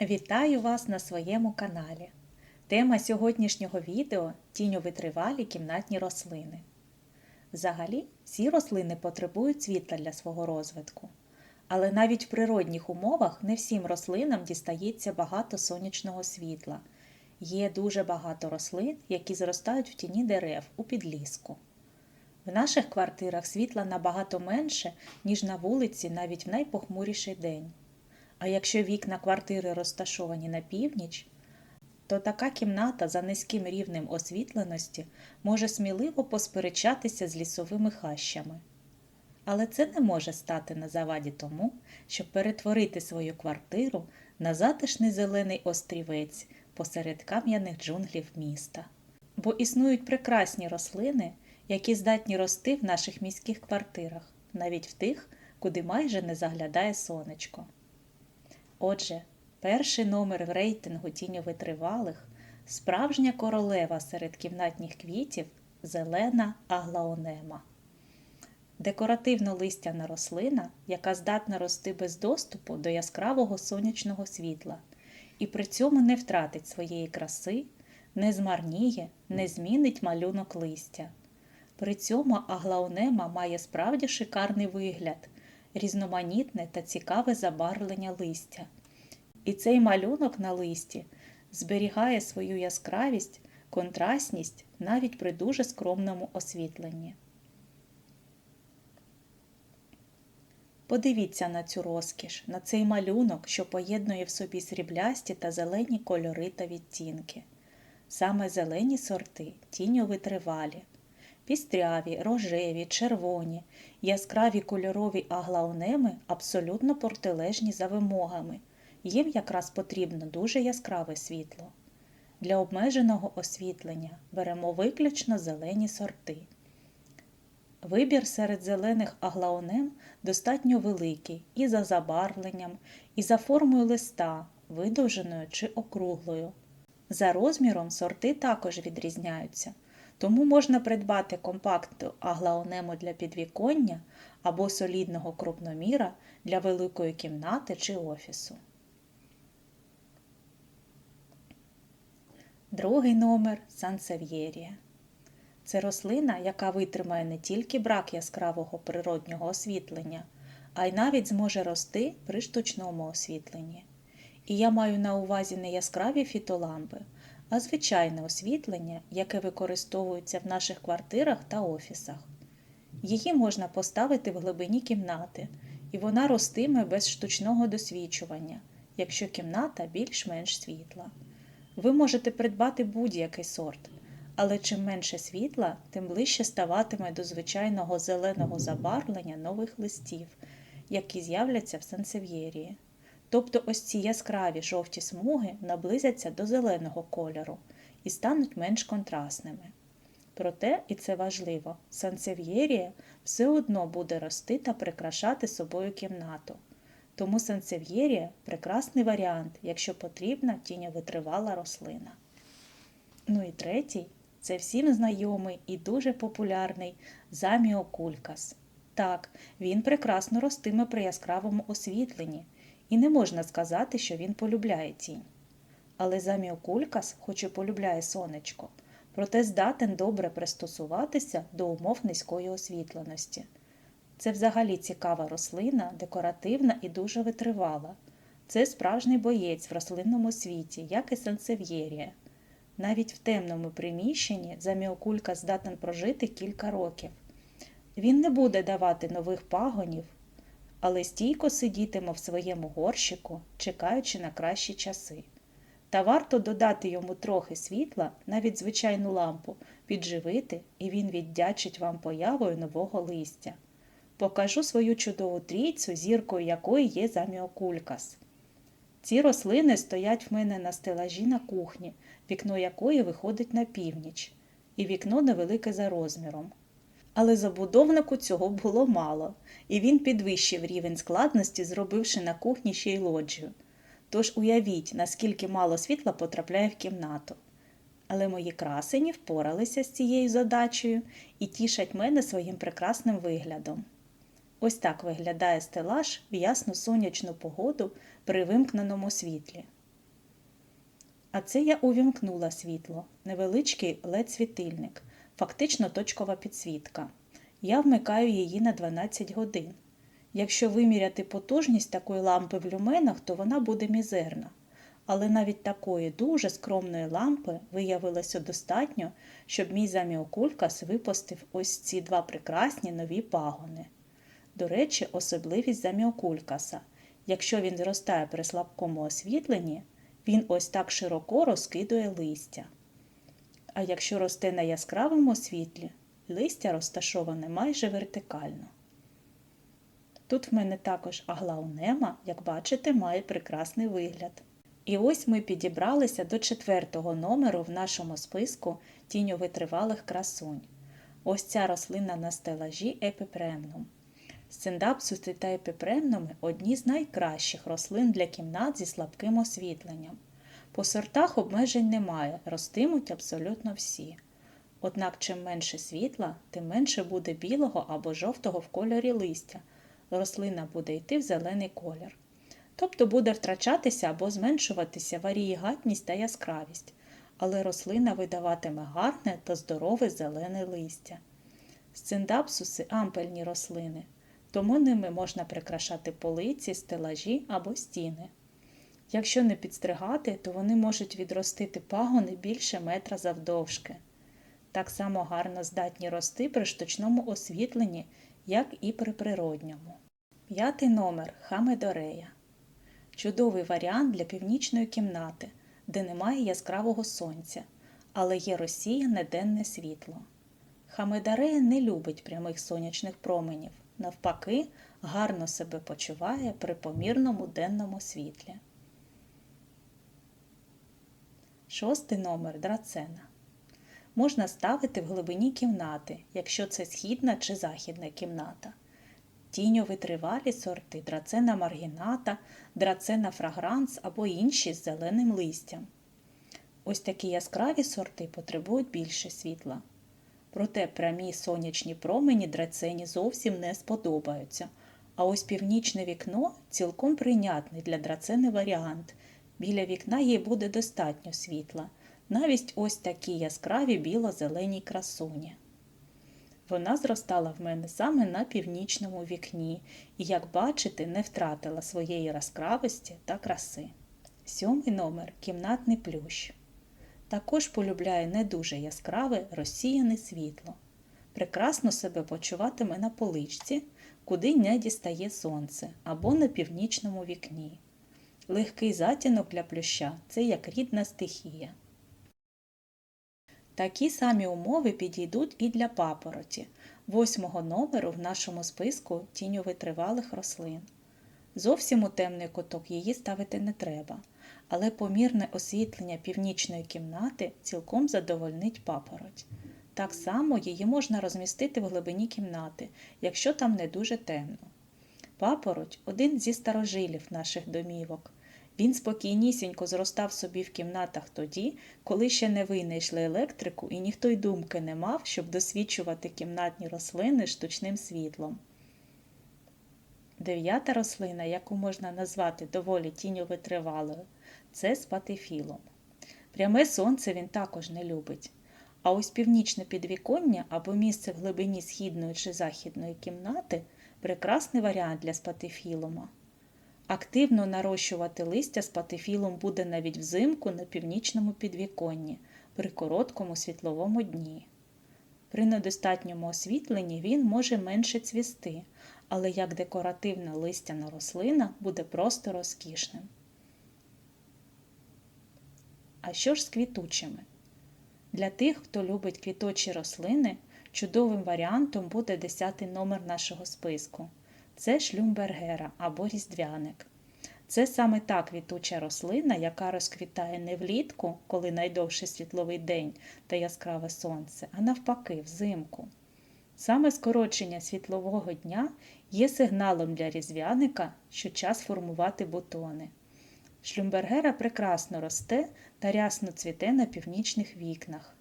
Вітаю вас на своєму каналі. Тема сьогоднішнього відео тіньовитривалі кімнатні рослини. Взагалі, всі рослини потребують світла для свого розвитку. Але навіть в природних умовах не всім рослинам дістається багато сонячного світла. Є дуже багато рослин, які зростають в тіні дерев у підліску. В наших квартирах світла набагато менше, ніж на вулиці навіть в найпохмуріший день. А якщо вікна квартири розташовані на північ, то така кімната за низьким рівнем освітленості може сміливо посперечатися з лісовими хащами. Але це не може стати на заваді тому, щоб перетворити свою квартиру на затишний зелений острівець посеред кам'яних джунглів міста. Бо існують прекрасні рослини, які здатні рости в наших міських квартирах, навіть в тих, куди майже не заглядає сонечко. Отже, перший номер в рейтингу тіньовитривалих справжня королева серед кімнатних квітів зелена аглаонема. Декоративно-листяна рослина, яка здатна рости без доступу до яскравого сонячного світла, і при цьому не втратить своєї краси, не змарніє, не змінить малюнок листя. При цьому аглаонема має справді шикарний вигляд, різноманітне та цікаве забарвлення листя. І цей малюнок на листі зберігає свою яскравість, контрастність навіть при дуже скромному освітленні. Подивіться на цю розкіш, на цей малюнок, що поєднує в собі сріблясті та зелені кольори та відтінки. Саме зелені сорти тіньовитривалі, пістряві, рожеві, червоні, яскраві кольорові аглаонеми абсолютно протилежні за вимогами. Їм якраз потрібно дуже яскраве світло. Для обмеженого освітлення беремо виключно зелені сорти. Вибір серед зелених аглаонем достатньо великий і за забарвленням, і за формою листа, видовженою чи округлою. За розміром сорти також відрізняються, тому можна придбати компактну аглаонему для підвіконня або солідного крупноміра для великої кімнати чи офісу. Другий номер сансев'єрія. Це рослина, яка витримає не тільки брак яскравого природнього освітлення, а й навіть зможе рости при штучному освітленні. І я маю на увазі не яскраві фітолампи, а звичайне освітлення, яке використовується в наших квартирах та офісах. Її можна поставити в глибині кімнати, і вона ростиме без штучного досвічування, якщо кімната більш-менш світла. Ви можете придбати будь-який сорт, але чим менше світла, тим ближче ставатиме до звичайного зеленого забарвлення нових листів, які з'являться в сансев'єрії. Тобто ось ці яскраві жовті смуги наблизяться до зеленого кольору і стануть менш контрастними. Проте, і це важливо, сансев'єрія все одно буде рости та прикрашати собою кімнату. Тому сансев'єрія прекрасний варіант, якщо потрібна тіньовитривала рослина. Ну і третій це всім знайомий і дуже популярний заміокулькас. Так, він прекрасно ростиме при яскравому освітленні, і не можна сказати, що він полюбляє тінь. Але заміокулькас, хоч і полюбляє сонечко, проте здатен добре пристосуватися до умов низької освітленості. Це взагалі цікава рослина, декоративна і дуже витривала. Це справжній боєць в рослинному світі, як і сансев'єрія. Навіть в темному приміщенні заміокулька здатен прожити кілька років. Він не буде давати нових пагонів, але стійко сидітиме в своєму горщику, чекаючи на кращі часи. Та варто додати йому трохи світла, навіть звичайну лампу, підживити, і він віддячить вам появою нового листя. Покажу свою чудову трійцю, зіркою якої є заміокулькас. Ці рослини стоять в мене на стелажі на кухні, вікно якої виходить на північ, і вікно невелике за розміром. Але забудовнику цього було мало, і він підвищив рівень складності, зробивши на кухні ще й лоджію. Тож уявіть, наскільки мало світла потрапляє в кімнату. Але мої красені впоралися з цією задачею і тішать мене своїм прекрасним виглядом. Ось так виглядає стелаж в ясну сонячну погоду при вимкненому світлі. А це я увімкнула світло, невеличкий led світильник фактично точкова підсвітка. Я вмикаю її на 12 годин. Якщо виміряти потужність такої лампи в люменах, то вона буде мізерна. Але навіть такої дуже скромної лампи виявилося достатньо, щоб мій заміокулькас випустив ось ці два прекрасні нові пагони. До речі, особливість заміокулькаса. Якщо він зростає при слабкому освітленні, він ось так широко розкидує листя. А якщо росте на яскравому світлі, листя розташоване майже вертикально. Тут в мене також аглаунема, як бачите, має прекрасний вигляд. І ось ми підібралися до четвертого номеру в нашому списку тіньовитривалих красунь. Ось ця рослина на стелажі епіпремнум. Сциндапсуси та епіпремнуми одні з найкращих рослин для кімнат зі слабким освітленням. По сортах обмежень немає, ростимуть абсолютно всі. Однак чим менше світла, тим менше буде білого або жовтого в кольорі листя. Рослина буде йти в зелений колір. Тобто буде втрачатися або зменшуватися варієгатність та яскравість, але рослина видаватиме гарне та здорове зелене листя. Сциндапсуси ампельні рослини, тому ними можна прикрашати полиці, стелажі або стіни. Якщо не підстригати, то вони можуть відростити пагони більше метра завдовжки. Так само гарно здатні рости при штучному освітленні, як і при природньому. П'ятий номер Хамедорея. Чудовий варіант для північної кімнати, де немає яскравого сонця, але є розсіяне денне світло. Хамедорея не любить прямих сонячних променів, навпаки, гарно себе почуває при помірному денному світлі. Шостий номер драцена. Можна ставити в глибині кімнати, якщо це східна чи західна кімната. Тіньовитривалі сорти драцена маргіната, драцена фрагранс або інші з зеленим листям. Ось такі яскраві сорти потребують більше світла. Проте прямі сонячні промені драцені зовсім не сподобаються. А ось північне вікно цілком прийнятний для драцени варіант. Біля вікна їй буде достатньо світла, навіть ось такі яскраві біло-зелені красуні. Вона зростала в мене саме на північному вікні і, як бачите, не втратила своєї яскравості та краси. Сьомий номер кімнатний плющ. Також полюбляє не дуже яскраве розсіяне світло. Прекрасно себе почуватиме на поличці, куди не дістає сонце, або на північному вікні. Легкий затінок для плюща це як рідна стихія. Такі самі умови підійдуть і для папороті, восьмого номеру в нашому списку тіньовитривалих рослин. Зовсім у темний куток її ставити не треба, але помірне освітлення північної кімнати цілком задовольнить папороть. Так само її можна розмістити в глибині кімнати, якщо там не дуже темно. Папороть один зі старожилів наших домівок. Він спокійнісінько зростав собі в кімнатах тоді, коли ще не винайшли електрику і ніхто й думки не мав, щоб досвідчувати кімнатні рослини штучним світлом. Дев'ята рослина, яку можна назвати доволі тіньовитривалою, це спатифілом. Пряме сонце він також не любить. А ось північне підвіконня або місце в глибині східної чи західної кімнати прекрасний варіант для спатифілома. Активно нарощувати листя з патифілом буде навіть взимку на північному підвіконні при короткому світловому дні. При недостатньому освітленні він може менше цвісти, але як декоративна листяна рослина буде просто розкішним. А що ж з квітучими? Для тих, хто любить квіточі рослини, чудовим варіантом буде 10 номер нашого списку це шлюмбергера або різдвяник. Це саме та квітуча рослина, яка розквітає не влітку, коли найдовший світловий день та яскраве сонце, а навпаки, взимку. Саме скорочення світлового дня є сигналом для різдвяника, що час формувати бутони. Шлюмбергера прекрасно росте та рясно цвіте на північних вікнах.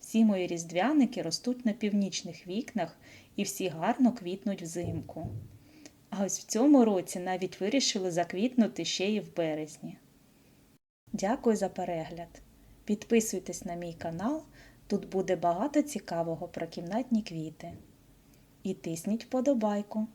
Всі мої різдвяники ростуть на північних вікнах і всі гарно квітнуть взимку. А ось в цьому році навіть вирішили заквітнути ще й в березні. Дякую за перегляд. Підписуйтесь на мій канал, тут буде багато цікавого про кімнатні квіти. І тисніть вподобайку.